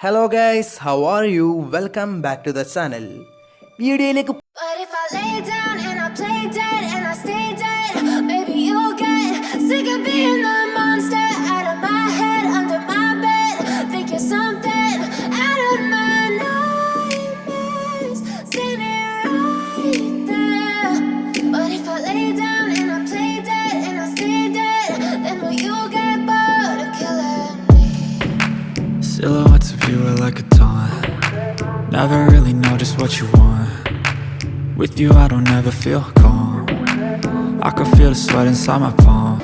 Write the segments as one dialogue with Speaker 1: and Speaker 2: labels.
Speaker 1: hello guys how are you welcome back to the channel വീഡിയോയിലേക്ക്
Speaker 2: Silhouettes of you are like a taunt. Never really know just what you want. With you, I don't ever feel calm. I can feel the sweat inside my palm.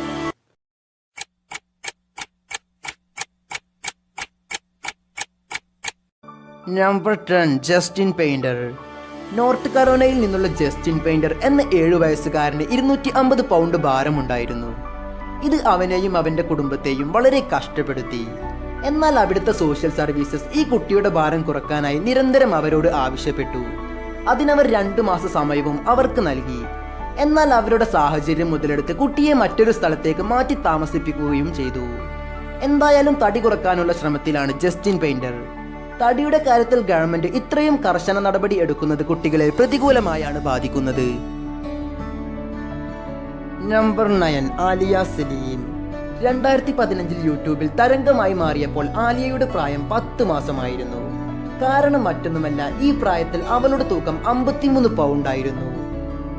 Speaker 3: Number ten Justin Painter north കറോണയിൽ നിന്നുള്ള Justin painter എന്ന ഏഴു വയസ്സുകാരന് ഇരുന്നൂറ്റി അമ്പത് pound ഭാരമുണ്ടായിരുന്നു ഇത് അവനെയും അവന്റെ കുടുംബത്തെയും വളരെ കഷ്ടപ്പെടുത്തി എന്നാൽ അവിടുത്തെ സോഷ്യൽ സർവീസസ് ഈ കുട്ടിയുടെ ഭാരം കുറക്കാനായി നിരന്തരം അവരോട് ആവശ്യപ്പെട്ടു. അതിനവർ രണ്ടു മാസ സമയവും അവർക്ക് നൽകി. എന്നാൽ അവരുടെ സാഹചര്യം മുതലെടുത്ത് കുട്ടിയെ മറ്റൊരു സ്ഥലത്തേക്ക് മാറ്റി താമസിപ്പിക്കുകയും ചെയ്തു. എന്തായാലും തടി കുറക്കാനുള്ള ശ്രമത്തിലാണ് ജസ്റ്റിൻ പെയിന്റർ. തടിയുടെ കാര്യത്തിൽ ഗവൺമെന്റ് ഇത്രയും കർശന നടപടി എടുക്കുന്നത് കുട്ടികളെ പ്രതികൂലമായാണ് ബാധിക്കുന്നത്. Number nine Aliya Saleem. രണ്ടായിരത്തി പതിനഞ്ചിൽ യൂട്യൂബിൽ തരംഗമായി മാറിയപ്പോൾ ആലിയയുടെ പ്രായം പത്ത് മാസമായിരുന്നു. കാരണം മറ്റൊന്നുമല്ല ഈ പ്രായത്തിൽ അവളുടെ തൂക്കം അമ്പത്തിമൂന്ന് പൗണ്ടായിരുന്നു.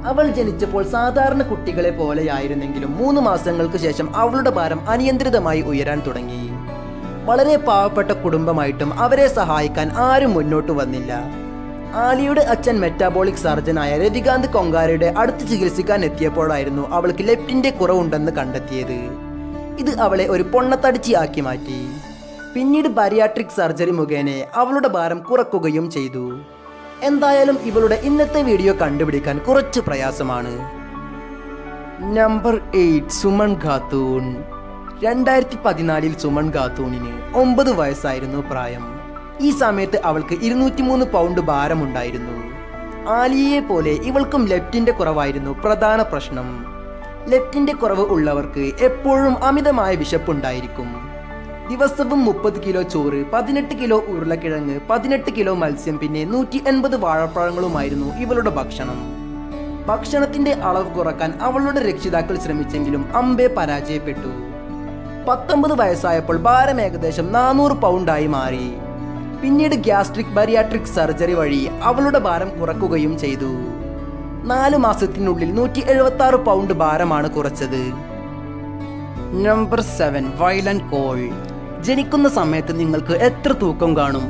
Speaker 3: അവൾ ജനിച്ചപ്പോൾ സാധാരണ കുട്ടികളെ പോലെയായിരുന്നെങ്കിലും മൂന്ന് മാസങ്ങൾക്ക് ശേഷം അവളുടെ ഭാരം അനിയന്ത്രിതമായി ഉയരാൻ തുടങ്ങി. വളരെ പാവപ്പെട്ട കുടുംബമായിട്ടും അവരെ സഹായിക്കാൻ ആരും മുന്നോട്ട് വന്നില്ല. ആലിയുടെ അച്ഛൻ മെറ്റാബോളിക് സർജനായ രവികാന്ത് കൊങ്കാരയുടെ അടുത്ത് ചികിത്സിക്കാൻ എത്തിയപ്പോഴായിരുന്നു അവൾക്ക് ലെഫ്റ്റിന്റെ കുറവുണ്ടെന്ന് കണ്ടെത്തിയത്. ഇത് അവളെ ഒരു പൊണ്ണത്തടിച്ചിയാക്കി മാറ്റി. പിന്നീട് ബരിയാട്രിക് സർജറി മുഖേന അവളുടെ ഭാരം കുറക്കുകയും ചെയ്തു. എന്തായാലും ഇവളുടെ ഇന്നത്തെ വീഡിയോ കണ്ടുപിടിക്കാൻ കുറച്ച് പ്രയാസമാണ്. Number eight Suman Khatoon. രണ്ടായിരത്തി പതിനാലിൽ സുമൺ ഖാത്തൂണിന് ഒമ്പത് വയസ്സായിരുന്നു പ്രായം. ഈ സമയത്ത് അവൾക്ക് ഇരുന്നൂറ്റിമൂന്ന് പൗണ്ട് ഭാരമുണ്ടായിരുന്നു. ആലിയയെ പോലെ ഇവൾക്കും ലെഫ്റ്റിന്റെ കുറവായിരുന്നു പ്രധാന പ്രശ്നം. ലെഫ്റ്റിന്റെ കുറവ് ഉള്ളവർക്ക് എപ്പോഴും അമിതമായ വിശപ്പുണ്ടായിരിക്കും. ദിവസവും മുപ്പത് കിലോ ചോറ് പതിനെട്ട് കിലോ ഉരുളക്കിഴങ്ങ് പതിനെട്ട് കിലോ മത്സ്യം പിന്നെ നൂറ്റി എൺപത് വാഴപ്പഴങ്ങളുമായിരുന്നു ഇവളുടെ ഭക്ഷണം. ഭക്ഷണത്തിന്റെ അളവ് കുറയ്ക്കാൻ അവളുടെ രക്ഷിതാക്കൾ ശ്രമിച്ചെങ്കിലും അമ്പെ പരാജയപ്പെട്ടു. പത്തൊമ്പത് വയസ്സായപ്പോൾ ഭാരം ഏകദേശം നാനൂറ് പൗണ്ടായി മാറി. പിന്നീട് ഗ്യാസ്ട്രിക് ബരിയാട്രിക് സർജറി വഴി അവളുടെ ഭാരം കുറക്കുകയും ചെയ്തു. നാല് മാസത്തിനുള്ളിൽ നൂറ്റി എഴുപത്തി ആറ് പൗണ്ട് ഭാരമാണ് കുറച്ചത്. നമ്പർ സെവൻ വയലന്റ് കോൾ ജനിക്കുന്ന സമയത്ത് നിങ്ങൾക്ക് എത്ര തൂക്കം കാണും?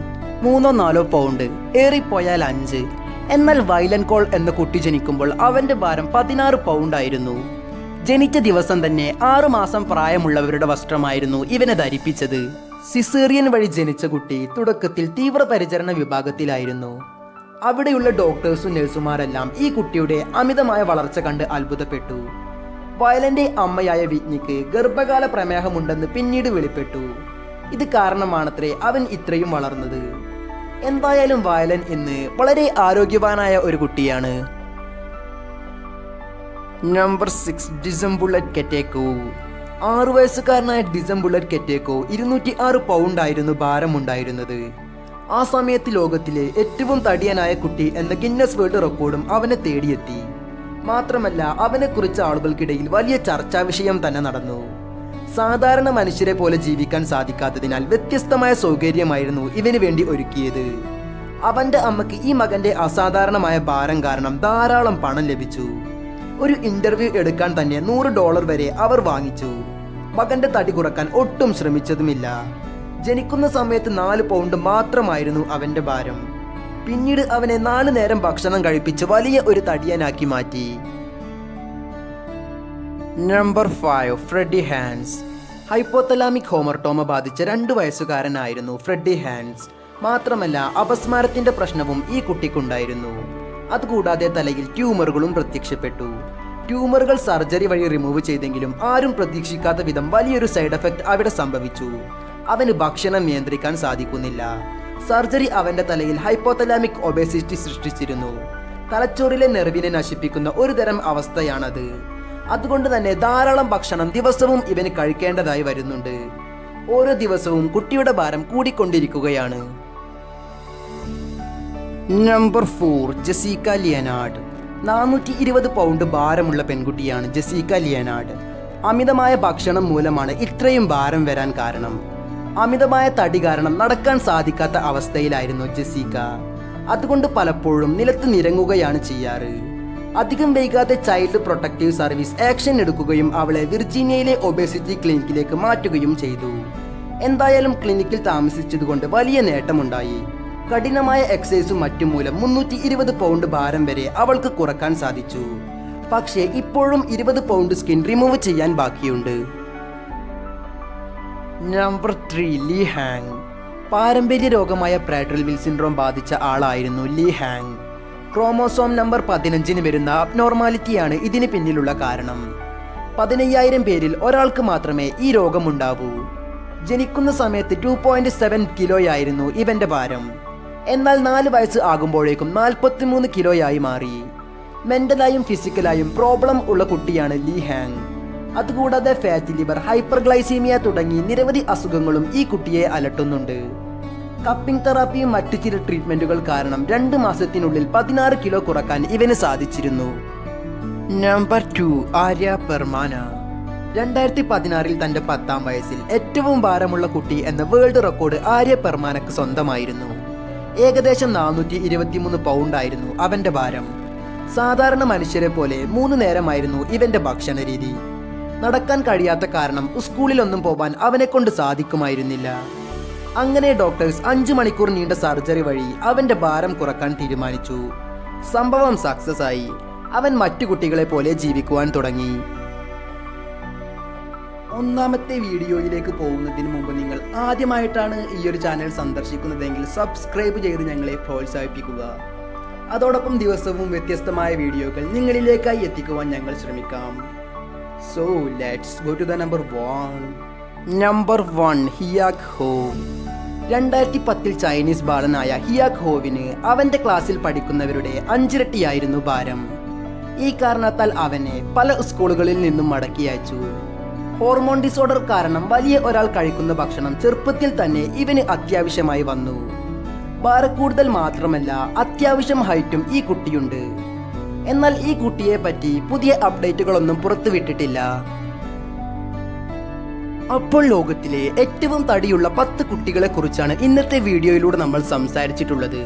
Speaker 3: മൂന്നോ നാലോ പൗണ്ട്. ഏറിപ്പോയാൽ അഞ്ച്. എന്നാൽ വയലൻ കോൾ എന്ന കുട്ടി ജനിക്കുമ്പോൾ അവന്റെ ഭാരം പതിനാറ് പൗണ്ട് ആയിരുന്നു. ജനിച്ച ദിവസം തന്നെ ആറു മാസം പ്രായമുള്ളവരുടെ വസ്ത്രമായിരുന്നു ഇവനെ ധരിപ്പിച്ചത്. സിസേറിയൻ വഴി ജനിച്ച കുട്ടി തുടക്കത്തിൽ തീവ്രപരിചരണ വിഭാഗത്തിലായിരുന്നു. അവിടെയുള്ള ഡോക്ടേഴ്സും നഴ്സുമാരെല്ലാം ഈ കുട്ടിയുടെ അമിതമായ വളർച്ച കണ്ട് അത്ഭുതപ്പെട്ടു. വയലന്റെ അമ്മയായ വിജ്ഞിക്ക് ഗർഭകാല പ്രമേഹമുണ്ടെന്ന് പിന്നീട് വെളിപ്പെട്ടു. ഇത് കാരണമാണത്രേ അവൻ ഇത്രയും വളർന്നത്. എന്തായാലും വയലൻ ഇന്ന് വളരെ ആരോഗ്യവാനായ ഒരു കുട്ടിയാണ്. Number six Dzhambulat Khatokhov. ആറു വയസ്സുകാരനായ ഡിസംബുള്ളറ്റ് കെറ്റേക്കോ ഇരുന്നൂറ്റി ആറ് പൗണ്ടായിരുന്നു ഭാരമുണ്ടായിരുന്നത്. ആ സമയത്ത് ലോകത്തിലെ ഏറ്റവും തടിയനായ കുട്ടി എന്ന ഗിന്നസ് വേൾഡ് റെക്കോർഡും അവനെ തേടിയെത്തി. മാത്രമല്ല അവനെക്കുറിച്ച് ആളുകൾക്കിടയിൽ വലിയ ചർച്ചാ വിഷയം തന്നെ നടന്നു. സാധാരണ മനുഷ്യരെ പോലെ ജീവിക്കാൻ സാധിക്കാത്തതിനാൽ വ്യത്യസ്തമായ സൗകര്യമായിരുന്നു ഇവന് വേണ്ടി ഒരുക്കിയത്. അവന്റെ അമ്മയ്ക്ക് ഈ മകന്റെ അസാധാരണമായ ഭാരം കാരണം ധാരാളം പണം ലഭിച്ചു. ഒരു ഇന്റർവ്യൂ എടുക്കാൻ തന്നെ നൂറ് ഡോളർ വരെ അവർ വാങ്ങിച്ചു. മകന്റെ തടി കുറയ്ക്കാൻ ഒട്ടും ശ്രമിച്ചതുമില്ല. ജനിക്കുന്ന സമയത്ത് നാല് പൗണ്ട് മാത്രമായിരുന്നു അവന്റെ ഭാരം. പിന്നീട് അവനെ നാലു നേരം ഭക്ഷണം കഴിപ്പിച്ച് വലിയ ഒരു തടിയനാക്കി മാറ്റി. Number five Freddy Hans hypothalamic hamartoma ബാധിച്ച രണ്ടു വയസ്സുകാരനായിരുന്നു ഫ്രെഡി ഹാൻസ് മാത്രമല്ല അപസ്മാരത്തിന്റെ പ്രശ്നവും ഈ കുട്ടിക്കുണ്ടായിരുന്നു. അതുകൂടാതെ തലയിൽ ട്യൂമറുകളും പ്രത്യക്ഷപ്പെട്ടു. ട്യൂമറുകൾ സർജറി വഴി റിമൂവ് ചെയ്തെങ്കിലും ആരും പ്രതീക്ഷിക്കാത്ത വിധം വലിയൊരു സൈഡ് എഫക്റ്റ് അവിടെ സംഭവിച്ചു. അവന് ഭക്ഷണം നിയന്ത്രിക്കാൻ സാധിക്കുന്നില്ല. സർജറി അവന്റെ തലയിൽ ഹൈപ്പോതലാമിക് ഒബേസിറ്റി സൃഷ്ടിച്ചിരുന്നു. തലച്ചോറിലെ നെർവിനെ നശിപ്പിക്കുന്ന ഒരു തരം അവസ്ഥയാണത്. അതുകൊണ്ട് തന്നെ ധാരാളം ഭക്ഷണം ദിവസവും ഇവന് കഴിക്കേണ്ടതായി വരുന്നുണ്ട്. ഓരോ ദിവസവും കുട്ടിയുടെ ഭാരം കൂടിക്കൊണ്ടിരിക്കുകയാണ്. നമ്പർ ഫോർ ജസീക്ക ലിയനാഡ് നാനൂറ്റി ഇരുപത് പൗണ്ട് ഭാരമുള്ള പെൺകുട്ടിയാണ് ജസീക്ക ലിയനാഡ് അമിതമായ ഭക്ഷണം മൂലമാണ് ഇത്രയും ഭാരം വരാൻ കാരണം. അമിതമായ തടി കാരണം നടക്കാൻ സാധിക്കാത്ത അവസ്ഥയിലായിരുന്നു ജസീക്ക അതുകൊണ്ട് പലപ്പോഴും നിലത്ത് നിരങ്ങുകയാണ് ചെയ്യാറ്. അധികം വൈകാതെ ചൈൽഡ് പ്രൊട്ടക്റ്റീവ് സർവീസ് ആക്ഷൻ എടുക്കുകയും അവളെ വിർജീനിയയിലെ ഒബേസിറ്റി ക്ലിനിക്കിലേക്ക് മാറ്റുകയും ചെയ്തു. എന്തായാലും ക്ലിനിക്കിൽ താമസിച്ചതുകൊണ്ട് വലിയ നേട്ടമുണ്ടായി. കഠിനമായ എക്സസൈസും മറ്റും മൂലം മുന്നൂറ്റി ഇരുപത് പൗണ്ട് ഭാരം വരെ അവൾക്ക് കുറയ്ക്കാൻ സാധിച്ചു. പക്ഷേ ഇപ്പോഴും ഇരുപത് പൗണ്ട് സ്കിൻ റിമൂവ് ചെയ്യാൻ ബാക്കിയുണ്ട്. നമ്പർ ത്രീ ലീ ഹാങ് പാരമ്പര്യ രോഗമായ പ്രാട്രൽ വിൽ സിൻഡ്രോം ബാധിച്ച ആളായിരുന്നു ലീ ഹാങ് ക്രോമോസോം നമ്പർ പതിനഞ്ചിന് വരുന്ന അബ്നോർമാലിറ്റിയാണ് ഇതിന് പിന്നിലുള്ള കാരണം. പതിനയ്യായിരം പേരിൽ ഒരാൾക്ക് മാത്രമേ ഈ രോഗമുണ്ടാവൂ. ജനിക്കുന്ന സമയത്ത് ടു പോയിന്റ് സെവൻ കിലോയായിരുന്നു ഇവന്റെ ഭാരം. എന്നാൽ നാല് വയസ്സ് ആകുമ്പോഴേക്കും നാൽപ്പത്തിമൂന്ന് കിലോയായി മാറി. മെന്റലായും ഫിസിക്കലായും പ്രോബ്ലം ഉള്ള കുട്ടിയാണ് ലീ ഹാങ് അതുകൂടാതെ ഫാറ്റ് ലിവർ ഹൈപ്പർഗ്ലൈസീമിയ തുടങ്ങി നിരവധി അസുഖങ്ങളും ഈ കുട്ടിയെ അലട്ടുന്നുണ്ട്. കപ്പിംഗ് തെറാപ്പിയും മറ്റു ചില ട്രീറ്റ്മെന്റുകൾ കാരണം രണ്ട് മാസത്തിനുള്ളിൽ പതിനാറ് കിലോ കുറയ്ക്കാൻ ഇവന് സാധിച്ചിരുന്നു. Number two Arya Permana. രണ്ടായിരത്തി പതിനാറിൽ തന്റെ പത്താം വയസ്സിൽ ഏറ്റവും ഭാരമുള്ള കുട്ടി എന്ന വേൾഡ് റെക്കോർഡ് ആര്യ പെർമാനക്ക് സ്വന്തമായിരുന്നു. ഏകദേശം നാനൂറ്റി ഇരുപത്തിമൂന്ന് പൗണ്ടായിരുന്നു അവന്റെ ഭാരം. സാധാരണ മനുഷ്യരെ പോലെ മൂന്ന് നേരമായിരുന്നു ഇവന്റെ ഭക്ഷണ രീതി നടക്കാൻ കഴിയാത്ത കാരണം സ്കൂളിലൊന്നും പോവാൻ അവനെ കൊണ്ട് സാധിക്കുമായിരുന്നില്ല. അങ്ങനെ ഡോക്ടേഴ്സ് അഞ്ചു മണിക്കൂർ നീണ്ട സർജറി വഴി അവന്റെ ഭാരം കുറയ്ക്കാൻ തീരുമാനിച്ചു. സംഭവം സക്സസ് ആയി. അവൻ മറ്റു കുട്ടികളെ പോലെ ജീവിക്കുവാൻ തുടങ്ങി. ഒന്നാമത്തെ വീഡിയോയിലേക്ക് പോകുന്നതിന് മുമ്പ് നിങ്ങൾ ആദ്യമായിട്ടാണ് ഈ ഒരു ചാനൽ സന്ദർശിക്കുന്നതെങ്കിൽ സബ്സ്ക്രൈബ് ചെയ്ത് ഞങ്ങളെ പ്രോത്സാഹിപ്പിക്കുക. അതോടൊപ്പം ദിവസവും വ്യത്യസ്തമായ വീഡിയോകൾ നിങ്ങളിലേക്കായി എത്തിക്കുവാൻ ഞങ്ങൾ ശ്രമിക്കാം. So let's go to the number one. Number one, ഹിയാക് ഹോ രണ്ടായിരത്തി പത്തിൽ ചൈനീസ് ബാലനായ ഹിയാക് ഹോവിന് അവന്റെ ക്ലാസ്സിൽ പഠിക്കുന്നവരുടെ അഞ്ചിരട്ടിയായിരുന്നു ഭാരം. ഈ കാരണത്താൽ അവനെ പല സ്കൂളുകളിൽ നിന്നും മടക്കി അയച്ചു. ഹോർമോൺ ഡിസോർഡർ കാരണം വലിയ ഒരാൾ കഴിക്കുന്ന ഭക്ഷണം ചെറുപ്പത്തിൽ തന്നെ ഇവന് അത്യാവശ്യമായി വന്നു. ഭാരക്കൂടുതൽ മാത്രമല്ല അത്യാവശ്യം ഹൈറ്റും ഈ കുട്ടിയുണ്ട്. എന്നാൽ ഈ കുട്ടിയെ പറ്റി പുതിയ അപ്ഡേറ്റുകളൊന്നും പുറത്തുവിട്ടിട്ടില്ല. അപ്പോൾ ലോകത്തിലെ ഏറ്റവും തടിയുള്ള പത്ത് കുട്ടികളെ കുറിച്ചാണ് ഇന്നത്തെ വീഡിയോയിലൂടെ നമ്മൾ സംസാരിച്ചിട്ടുള്ളത്.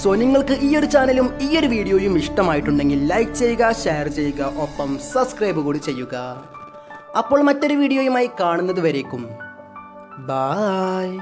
Speaker 3: സോ നിങ്ങൾക്ക് ഈ ഒരു ചാനലും ഈ ഒരു വീഡിയോയും ഇഷ്ടമായിട്ടുണ്ടെങ്കിൽ ലൈക്ക് ചെയ്യുക ഷെയർ ചെയ്യുക ഒപ്പം സബ്സ്ക്രൈബ് കൂടി ചെയ്യുക. അപ്പോൾ മറ്റൊരു വീഡിയോയുമായി കാണുന്നത് വരേക്കും. ബായ്